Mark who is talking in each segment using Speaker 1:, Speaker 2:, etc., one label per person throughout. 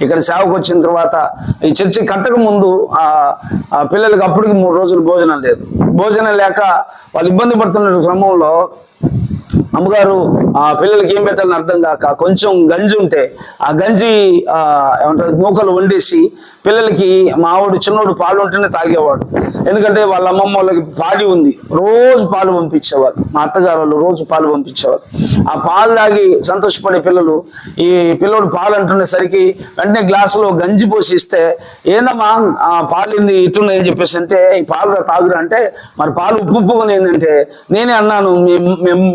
Speaker 1: ఇక్కడ సేవకు వచ్చిన తర్వాత ఈ చర్చి కట్టక ముందు ఆ పిల్లలకి అప్పటికి మూడు రోజులు భోజనం లేదు. భోజనం లేక వాళ్ళు ఇబ్బంది పడుతున్న క్రమంలో అమ్మగారు ఆ పిల్లలకి ఏం పెట్టాలని అర్థం కాక కొంచెం గంజి ఉంటే ఆ గంజి ఏమంటారు నూకలు వండేసి పిల్లలకి మా ఆవిడ చిన్నోడు పాలు ఉంటేనే తాగేవాడు. ఎందుకంటే వాళ్ళ అమ్మమ్మ వాళ్ళకి పాడి ఉంది. రోజు పాలు పంపించేవారు మా అత్తగారు వాళ్ళు రోజు పాలు పంపించేవారు ఆ పాలు తాగి సంతోషపడే పిల్లలు ఈ పిల్లోడు పాలు అంటునేసరికి వెంటనే గ్లాసులో గంజి పోసి ఇస్తే ఏందమ్మా ఆ పాలింది ఇట్టున్నాయని చెప్పేసి అంటే ఈ పాలు తాగురా. అంటే మరి పాలు ఉప్పు ఉప్పుగా ఏంటంటే నేనే అన్నాను మీ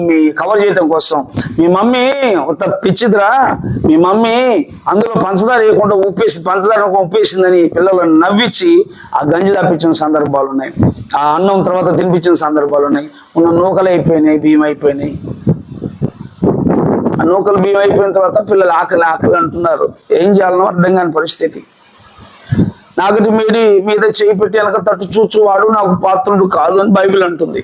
Speaker 1: మీ- కవర్ చేయటం కోసం. మీ మమ్మీ ఉత్త పిచ్చిదిరా మీ మమ్మీ అందులో పంచదార వేయకుండా ఉప్పేసి పంచదార చేసిందని పిల్లలను నవ్వించి ఆ గంజి తప్పించిన సందర్భాలు ఉన్నాయి ఆ అన్నం తర్వాత తినిపించిన సందర్భాలు ఉన్నాయి ఉన్న నూకలు అయిపోయినాయి బియ్యం అయిపోయినాయి. ఆ నూకలు బియ్యం అయిపోయిన తర్వాత పిల్లలు ఆకలి ఆకలి అంటున్నారు. ఏం చేయాలనో అర్థం కాని పరిస్థితి. నాకటి మీడి మీద చేయి పెట్టి వెనక తట్టు చూచువాడు నాకు పాత్రుడు కాదు అని బైబిల్ అంటుంది.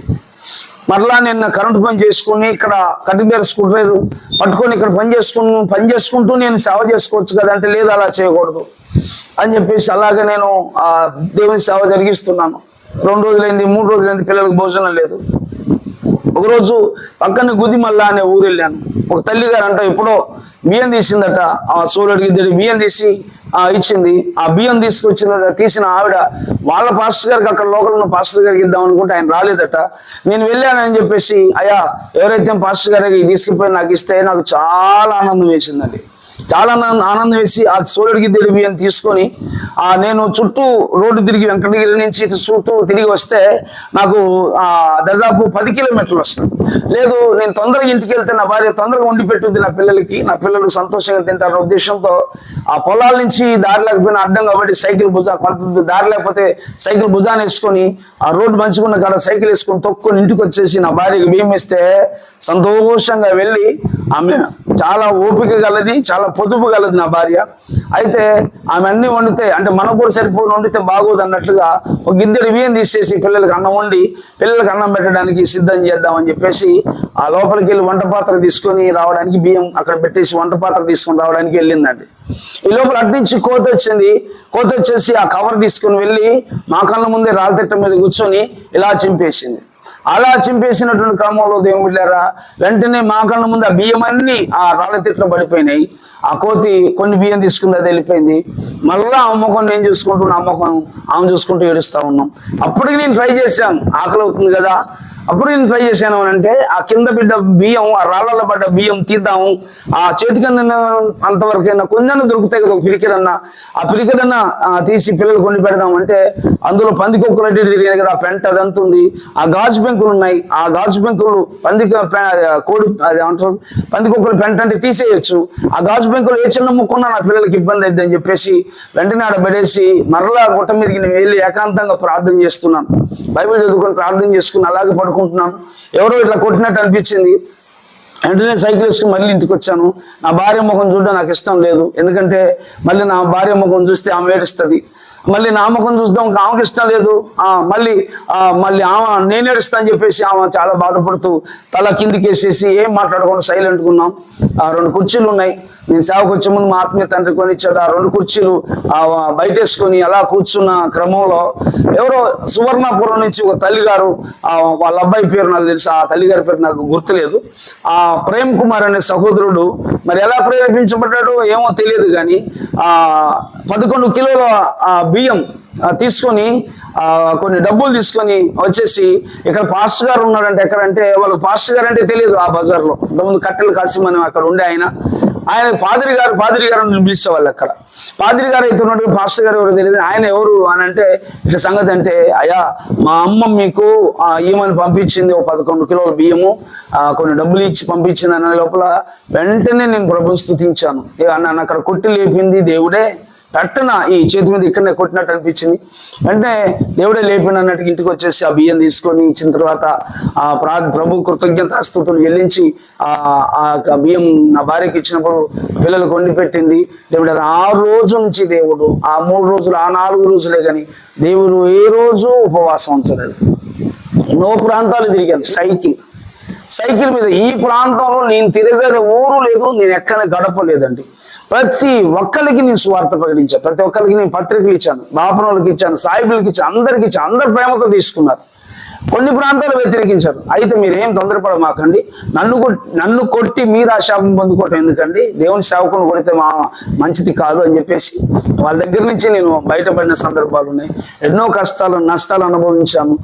Speaker 1: మరలా నిన్న కరెంటు పని చేసుకుని ఇక్కడ కటిబేర స్కూటర్ పట్టుకొని ఇక్కడ పని చేసుకుని పని చేసుకుంటూ నేను సేవ చేసుకోవచ్చు కదా అంటే లేదు అలా చేయకూడదు. అని చెప్పేసి అలాగే నేను ఆ దేవుని సేవ జరిగిస్తున్నాను. రెండు రోజులైంది మూడు రోజులైంది పిల్లలకు భోజనం లేదు. ఒకరోజు పక్కన గుదిమల్ల అనే ఊరు వెళ్ళాను. ఒక తల్లి గారు అంట ఎప్పుడో బియ్యం తీసిందట. ఆ సూర్యుడికి ఇద్దరు బియ్యం తీసి ఆ ఇచ్చింది. ఆ బియ్యం తీసుకొచ్చిన తీసిన ఆవిడ వాళ్ళ పాస్టర్ గారికి అక్కడ లోకల్ ఉన్న పాస్టర్ గారికి ఇద్దాం అనుకుంటే ఆయన రాలేదట. నేను వెళ్ళానని చెప్పేసి అయ్యా ఎవరైతే పాస్టర్ గారికి తీసుకుపోయి నాకు ఇస్తే నాకు చాలా ఆనందం వేసిందండి. చాలా ఆనందం ఆనందం వేసి ఆ సూర్యుడికి ఇద్దరు బియ్యం తీసుకొని ఆ నేను చుట్టూ రోడ్డు తిరిగి వెంకటగిరి నుంచి చుట్టూ తిరిగి వస్తే నాకు దాదాపు పది కిలోమీటర్లు వస్తుంది. లేదు నేను తొందరగా ఇంటికి వెళ్తే నా భార్య తొందరగా వండి పెట్టుద్ది నా పిల్లలకి నా పిల్లలు సంతోషంగా తింటారు ఉద్దేశంతో ఆ పొలాల నుంచి దారి లేకపోయినా అడ్డం కాబట్టి సైకిల్ భుజా కొంత దారి లేకపోతే సైకిల్ భుజాన్ని వేసుకొని ఆ రోడ్డు మంచుకున్న కాడ సైకిల్ వేసుకొని తొక్కుని ఇంటికి వచ్చేసి నా భార్యకి బియ్యం ఇస్తే సంతోషంగా వెళ్ళి ఆమె చాలా ఓపిక గలది చాలా పొదుపు గలది నా భార్య. అయితే ఆమె అన్ని వండితే అంటే మనకు కూడా సరిపోని వండితే బాగోదు అన్నట్లుగా ఒక ఇద్దరు బియ్యం తీసేసి పిల్లలకి అన్నం వండి పిల్లలకి అన్నం పెట్టడానికి సిద్ధం చేద్దామని చెప్పేసి ఆ లోపలికి వెళ్ళి వంట పాత్ర తీసుకొని రావడానికి బియ్యం అక్కడ పెట్టేసి వంట పాత్ర తీసుకొని రావడానికి వెళ్ళిందండి. ఈ లోపల అట్నుంచి కోత వచ్చింది. కోత వచ్చేసి ఆ కవర్ తీసుకొని వెళ్ళి మా కళ్ళ ముందే రాళ్ళతిట్ట మీద కూర్చొని ఇలా చింపేసింది. అలా చింపేసినటువంటి క్రమంలో దేవుని బిడ్డారా వెంటనే మా కళ్ళ ముందు ఆ బియ్యం అన్నీ ఆ రాళ్ళ తిట్లు పడిపోయినాయి. ఆ కోతి కొన్ని బియ్యం తీసుకుంది అది వెళ్ళిపోయింది. మళ్ళా ఆ మొఖం నేను చూసుకుంటున్నా అమ్మకం ఆమె చూసుకుంటూ ఏడుస్తూ ఉన్నాం. అప్పటికి నేను ట్రై చేశాను. ఆకలి అవుతుంది కదా. అప్పుడు నేను ట్రై చేశాను అని అంటే ఆ కింద బిడ్డ బియ్యం ఆ రాళ్ళలో పడ్డ బియ్యం తీద్దాము. ఆ చేతి అందిన అంతవరకైనా కొంచెం దొరుకుతాయి కదా ఒక పిరికెడన్నా ఆ పిరికెడన్నా తీసి పిల్లలు కొన్ని పెడదాం అంటే అందులో పందికొక్కులు కుక్కలు ఇటు తిరిగాయి కదా ఆ పెంట అదంతా ఉంది? ఆ గాజు పెంకులు ఉన్నాయి. ఆ గాజు పెంకులు పంది కోడి అది ఏమంటారు? పందికొక్కులు పెంట అంటే తీసేయచ్చు. ఆ గాజు పెంకులు ఏ చిన్న ముక్కున్నా నా పిల్లలకి ఇబ్బంది అయింది అని చెప్పేసి వెంటనే ఆడ పడేసి మరలా గుట్ట మీదకి నేను వెళ్ళి ఏకాంతంగా ప్రార్థన చేస్తున్నాను. బైబిల్ చదువుకొని ప్రార్థన చేసుకుని అలాగే పడుకుంటున్నాను ఎవరో ఇట్లా కొట్టినట్టు అనిపించింది. వెంటనే సైకిలిస్ట్ మళ్ళీ ఇంటికి వచ్చాను నా భార్య ముఖం చూడడం నాకు ఇష్టం లేదు. ఎందుకంటే మళ్ళీ నా భార్య ముఖం చూస్తే ఆమె ఏడుస్తుంది. మళ్ళీ నామకం చూద్దాం ఆమెకి ఇష్టం లేదు. మళ్ళీ మళ్ళీ ఆమె నేను ఏడుస్తా అని చెప్పేసి ఆమె చాలా బాధపడుతూ తల కిందికి వేసేసి ఏం మాట్లాడకుండా సైలెంట్గా ఉన్నాం. ఆ రెండు కుర్చీలు ఉన్నాయి. నేను సేవకు వచ్చే ముందు మా ఆత్మీయ తండ్రి కొనిచ్చాడు. ఆ రెండు కుర్చీలు బయటేసుకొని అలా కూర్చున్న క్రమంలో ఎవరో సువర్ణాపురం నుంచి ఒక తల్లిగారు వాళ్ళ అబ్బాయి పేరు నాకు తెలుసు. ఆ తల్లిగారి పేరు నాకు గుర్తులేదు. ఆ ప్రేమ్ కుమార్ అనే సహోదరుడు మరి ఎలా ప్రేరేపించబడ్డాడో ఏమో తెలియదు కానీ ఆ పదకొండు కిలోల బియ్యం తీసుకొని కొన్ని డబ్బులు తీసుకొని వచ్చేసి ఇక్కడ పాస్టర్ గారు ఉన్నాడంటే ఎక్కడంటే వాళ్ళు పాస్టర్ గారు అంటే తెలియదు ఆ బజార్లో. ఇంతకుముందు కట్టెలు కాసిమని అక్కడ ఉండే ఆయన. ఆయన పాదిరి గారు పాదిరి గారు పిలిచేవాళ్ళు అక్కడ. పాదిరి గారు అయితే ఉన్నాడు పాస్టర్ గారు ఎవరు తెలియదు. ఆయన ఎవరు అని అంటే ఇట్లా సంగతి అంటే అయ్యా మా అమ్మ మీకు ఈమెను పంపించింది ఒక పదకొండు కిలోల బియ్యము కొన్ని డబ్బులు ఇచ్చి పంపించింది అనే లోపల వెంటనే నేను ప్రభుత్వం స్థుతించాను. అన్న నన్ను అక్కడ కొట్టి లేపింది దేవుడే. పెట్టన ఈ చేతి మీద ఇక్కడనే కొట్టినట్టు అనిపించింది. వెంటనే దేవుడే లేపిన అన్నట్టు ఇంటికి వచ్చేసి ఆ బియ్యం తీసుకొని ఇచ్చిన తర్వాత ఆ ప్రా ప్రభు కృతజ్ఞతాస్తుతులు చెల్లించి ఆ ఆ యొక్క బియ్యం నా భార్యకి ఇచ్చినప్పుడు పిల్లలకు వండి పెట్టింది. దేవుడు అది ఆ రోజు నుంచి దేవుడు ఆ మూడు రోజులు ఆ నాలుగు రోజులే కానీ దేవుడు ఏ రోజు ఉపవాసం ఉంచలేదు. ఎన్నో ప్రాంతాలు తిరిగాను సైకిల్. సైకిల్ మీద ఈ ప్రాంతంలో నేను తిరగని ఊరు లేదు నేను ఎక్కడ గడపలేదండి. ప్రతి ఒక్కరికి నేను సువార్త ప్రకటించాను ప్రతి ఒక్కరికి నేను పత్రికలు ఇచ్చాను బాపనోళ్ళకి ఇచ్చాను సాయిబులకి ఇచ్చాను అందరికి ఇచ్చాను అందరు ప్రేమతో తీసుకున్నారు. కొన్ని ప్రాంతాలు వ్యతిరేకించారు. అయితే మీరేం తొందరపడమాకండి. నన్ను నన్ను కొట్టి మీరు ఆ శాపం పొందుకోవటం ఎందుకండి? దేవుని సేవకుని కొడితే మా మంచిది కాదు అని చెప్పేసి వాళ్ళ దగ్గర నుంచి నేను బయటపడిన సందర్భాలు ఉన్నాయి. ఎన్నో కష్టాలు నష్టాలు అనుభవించాను.